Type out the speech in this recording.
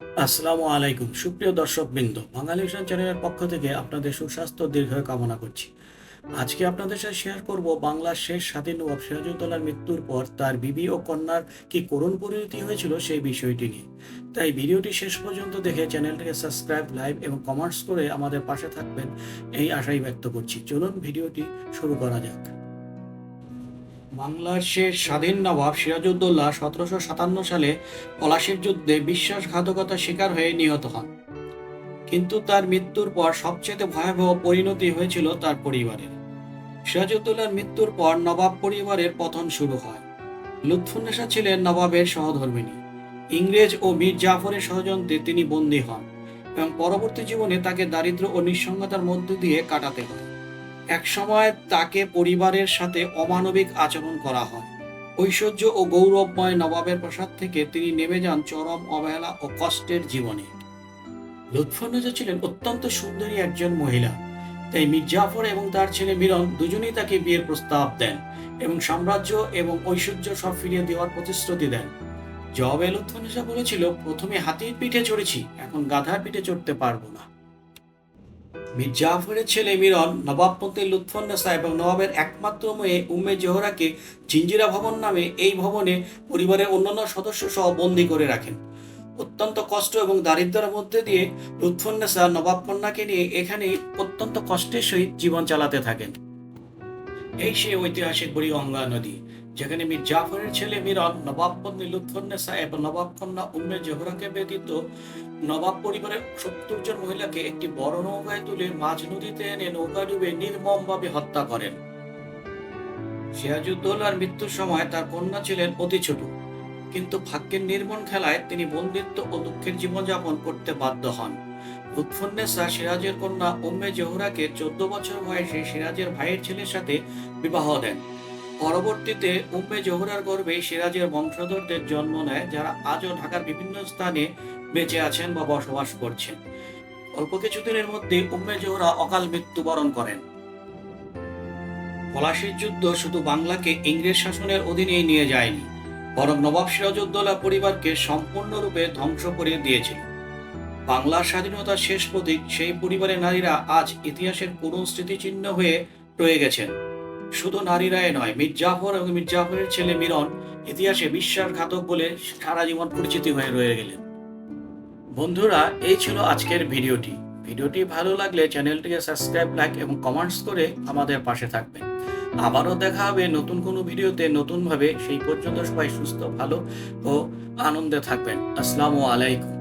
আসসালামু আলাইকুম। সুপ্রিয় দর্শক বৃন্দ বাঙালি ভিশন চ্যানেলের পক্ষ থেকে আপনাদের সুস্বাস্থ্য দীর্ঘায়ু কামনা করছি। আজকে আপনাদের সাথে শেয়ার করব বাংলার শেষ স্বাধীন নবাব সিরাজউদ্দৌলার মৃত্যুর পর তার বিবি ও কন্যার কি করুণ পরিণতি হয়েছিল সেই বিষয়টি নিয়ে। তাই ভিডিওটি শেষ পর্যন্ত দেখে চ্যানেলটিকে সাবস্ক্রাইব লাইভ এবং কমেন্টস করে আমাদের পাশে থাকবেন, এই আশাই ব্যক্ত করছি। চলুন ভিডিওটি শুরু করা যাক। বাংলার শেষ স্বাধীন নবাব সিরাজউদ্দৌলা সতেরোশো সাতান্ন সালে পলাশির যুদ্ধে বিশ্বাসঘাতকতার শিকার হয়ে নিহত হন। কিন্তু তার মৃত্যুর পর সবচেয়ে ভয়াবহ পরিণতি হয়েছিল তার পরিবারের। সিরাজউদ্দৌলার মৃত্যুর পর নবাব পরিবারের পতন শুরু হয়। লুৎফুন্নেসা ছিলেন নবাবের সহধর্মিণী। ইংরেজ ও মীর জাফরের ষড়যন্ত্রে তিনি বন্দী হন এবং পরবর্তী জীবনে তাকে দারিদ্র্য ও নিঃসঙ্গতার মধ্য দিয়ে কাটাতে হয়। একসময় তাকে পরিবারের সাথে অমানবিক আচরণ করা হয়। ঐশ্বর্য ও গৌরবময় নবাবের প্রাসাদ থেকে তিনি নেমে যান চরম অবহেলা ও কষ্টের জীবনে। লুৎফুন্নেসা ছিলেন অত্যন্ত সুন্দরী একজন মহিলা। তাই মির্জাফর এবং তার ছেলে মিলন দুজনেই তাকে বিয়ের প্রস্তাব দেন এবং সাম্রাজ্য এবং ঐশ্বর্য সব ফিরিয়ে দেওয়ার প্রতিশ্রুতি দেন। জবাবে লুৎফুন্নেসা বলেছিল, প্রথমে হাতির পিঠে চড়েছি, এখন গাধার পিঠে চড়তে পারব না। মীর জাফরের ছেলে মিরন নবাবপন্থী লুৎফুন্নেসা এবং নবাবের একমাত্র মেয়ে উম্মে জোহরাকে জিঞ্জিরা ভবন নামে এই ভবনে পরিবারের অন্যান্য সদস্য সহ বন্দী করে রাখেন। অত্যন্ত কষ্ট এবং দারিদ্র্যের মধ্যে দিয়ে লুৎফুন্নেসা নবাব নিয়ে এখানে অত্যন্ত কষ্টের সহিত জীবন চালাতে থাকেন। এই সেই ঐতিহাসিক বুড়ি গঙ্গা নদী। যেখানে মীর জাফরের ছেলে মিরন নবাবপন্থী লুৎফুন্নেসা এবং নবাব কন্যা উম্মে জোহরাকে ব্যতীত নবাব পরিবারের সত্তর জন মহিলাকে একটি বড় নৌকায় তুলে মাঝ নদীতে এনে নৌকা ডুবে নির্মমভাবে হত্যা করেন। সিরাজউদ্দৌলার মৃত্যুর সময় তার কন্যা ছিলেন অতি ছোট, কিন্তু ভাগ্যের নির্মম খেলায় তিনি বন্দিত্ব ও দুঃখের জীবনযাপন করতে বাধ্য হন। লুৎফুন্নেসা সিরাজের কন্যা উম্মে জোহরাকে চোদ্দ বছর বয়সে সিরাজের ভাইয়ের ছেলের সাথে বিবাহ দেন। পরবর্তীতে উম্মে জোহরার গর্ভে সিরাজের বংশধরদের জন্ম নেয়, যারা আজও ঢাকার বিভিন্ন স্থানে বেঁচে আছেন বা বসবাস করছেন। অল্প কিছুদিনের মধ্যে উম্মে জোহরা অকাল মৃত্যুবরণ করেন। পলাশির যুদ্ধ শুধু বাংলাকে ইংরেজ শাসনের অধীনে নিয়ে যায়নি, বরং নবাব সিরাজউদ্দৌলা পরিবারকে সম্পূর্ণরূপে ধ্বংস করে দিয়েছিল। বাংলার স্বাধীনতার শেষ প্রতীক সেই পরিবারের নারীরা আজ ইতিহাসের করুণ স্মৃতিচিহ্ন হয়ে রয়ে গেছেন। শুধু নারীরাই নয় মির্জাফর এবং মির্জাফরের ছেলে মিরন ইতিহাসে বিশ্বাসঘাতক বলে সারা জীবন পরিচিতি হয়ে রয়ে গেলেন। বন্ধুরা, এই ছিল আজকের ভিডিওটি। ভিডিওটি ভালো লাগলে চ্যানেলটিকে সাবস্ক্রাইব, লাইক এবং কমেন্টস করে আমাদের পাশে থাকবেন। আবারও দেখা হবে নতুন কোনো ভিডিওতে নতুনভাবে। সেই পর্যন্ত সবাই সুস্থ, ভালো ও আনন্দে থাকবেন। আসসালামু আলাইকুম।